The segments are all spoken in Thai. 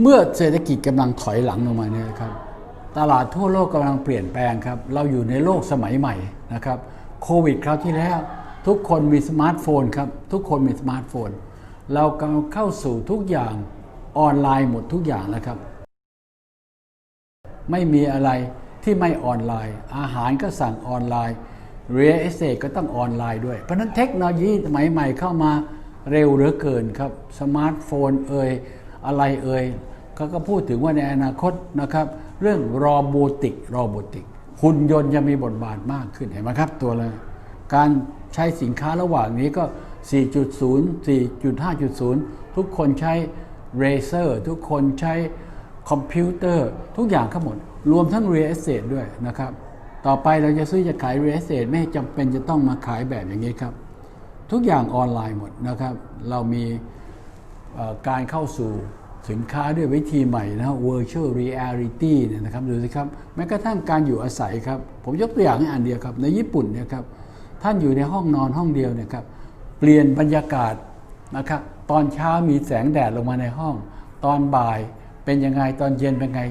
เมื่อเศรษฐกิจกำลังถอยหลังลงมาเนี่ยครับตลาดทั่วโลกกำลังเปลี่ยนแปลงครับ เราอยู่ในโลกสมัยใหม่นะครับโควิดคราวที่แล้ว ทุกคนมีสมาร์ทโฟนครับ ทุกคนมีสมาร์ทโฟน เรากำลังเข้าสู่ทุกอย่างออนไลน์หมดทุกอย่างแล้วครับ ไม่มีอะไรที่ไม่ออนไลน์ อาหารก็สั่งออนไลน์ เรียลเอสเตก็ต้องออนไลน์ด้วย เพราะฉะนั้นเทคโนโลยีสมัยใหม่เข้ามาเร็วเหลือเกินครับ สมาร์ทโฟนเอ่ย อะไรเอ่ยเขาก็พูดถึงว่าในอนาคตนะครับ เรื่องโรบอติกโรบอติกหุ่นยนต์จะมีบทบาทมากขึ้นเห็นไหมครับตัวเลยการใช้สินค้าระหว่างนี้ก็ 4.0 4.5.0 ทุกคนใช้เรเซอร์ทุกคนใช้คอมพิวเตอร์ ทุกอย่างทั้งหมด รวมทั้ง real estate ด้วยนะครับ ต่อไปเราจะซื้อจะขาย real estate ไม่จำเป็นจะต้องมาขายแบบอย่างนี้ครับ ทุกอย่างออนไลน์หมดนะครับ เรามี การเข้าสู่สินค้าด้วยวิธีใหม่นะ virtual reality เนี่ยนะครับดูสิครับแม้กระทั่งการอยู่อาศัยครับ ผมยกตัวอย่างให้อันเดียวครับในญี่ปุ่นเนี่ยครับท่านอยู่ในห้องนอนห้องเดียวเนี่ยครับเปลี่ยนบรรยากาศนะครับตอนเช้ามีแสงแดดลงมาในห้อง ตอนบ่ายเป็นยังไงตอนเย็นเป็นไง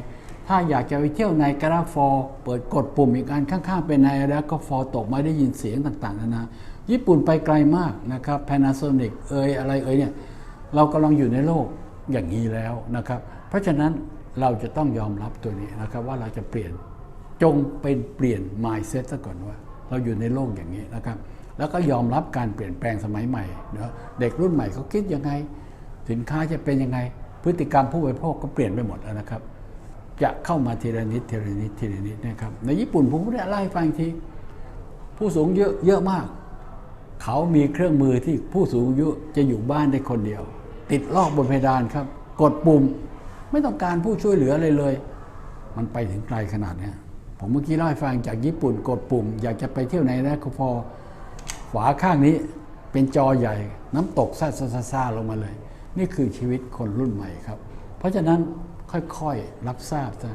ถ้าอยากจะไปเที่ยวในกราฟอร์เปิดกดปุ่มอีกอันข้างๆ เป็นในแล้วก็ฟอตกมาได้ยินเสียงต่างๆนานาญี่ปุ่นไปไกลมากนะครับ Panasonic เอยอะไรเอยเนี่ย เรากำลังอยู่ในโลกอย่างนี้แล้วนะครับ เพราะฉะนั้นเราจะต้องยอมรับตัวนี้นะครับว่าเราจะเปลี่ยนจงเป็นเปลี่ยน mindset ซะก่อนว่า เราอยู่ในโลกอย่างนี้นะครับ แล้วก็ยอมรับการเปลี่ยนแปลงสมัยใหม่เนะเด็กรุ่นใหม่เขาคิดยังไง สินค้าจะเป็นยังไง พฤติกรรมผู้บริโภคก็เปลี่ยนไปหมดแล้วนะครับ จะเข้ามาทีละนิดทีละนิดทีละนิดนะครับในญี่ปุ่นผมก็ได้ไล่าให้ฟังทีผู้สูงอายุเยอะมาก เขามีเครื่องมือที่ผู้สูงอายุจะอยู่บ้านได้คนเดียว ติดลอกบนเพดานครับ กดปุ่มไม่ต้องการผู้ช่วยเหลืออะไรเลย มันไปถึงไกลขนาดนี้ผมเมื่อกี้เล่าให้ฟังจากญี่ปุ่นกดปุ่ม อยากจะไปเที่ยวไหนนะก็พอฝาข้างนี้เป็นจอใหญ่ น้ำตกซ่าซ่าซ่าซาลงมาเลย นี่คือชีวิตคนรุ่นใหม่ครับ เพราะฉะนั้นค่อยๆรับทราบซะ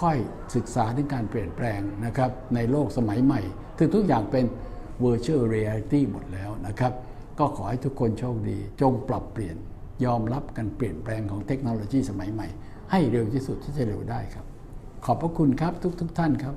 ค่อยๆ ศึกษาถึงการเปลี่ยนแปลงนะครับในโลกสมัยใหม่ถึงทุกอย่างเป็น virtual reality หมดแล้วนะครับ ก็ขอให้ทุกคนโชคดี จงปรับเปลี่ยน ยอมรับการเปลี่ยนแปลงของเทคโนโลยีสมัยใหม่ ให้เร็วที่สุดที่จะเร็วได้ครับ ขอบพระคุณครับทุกๆทท่านครับ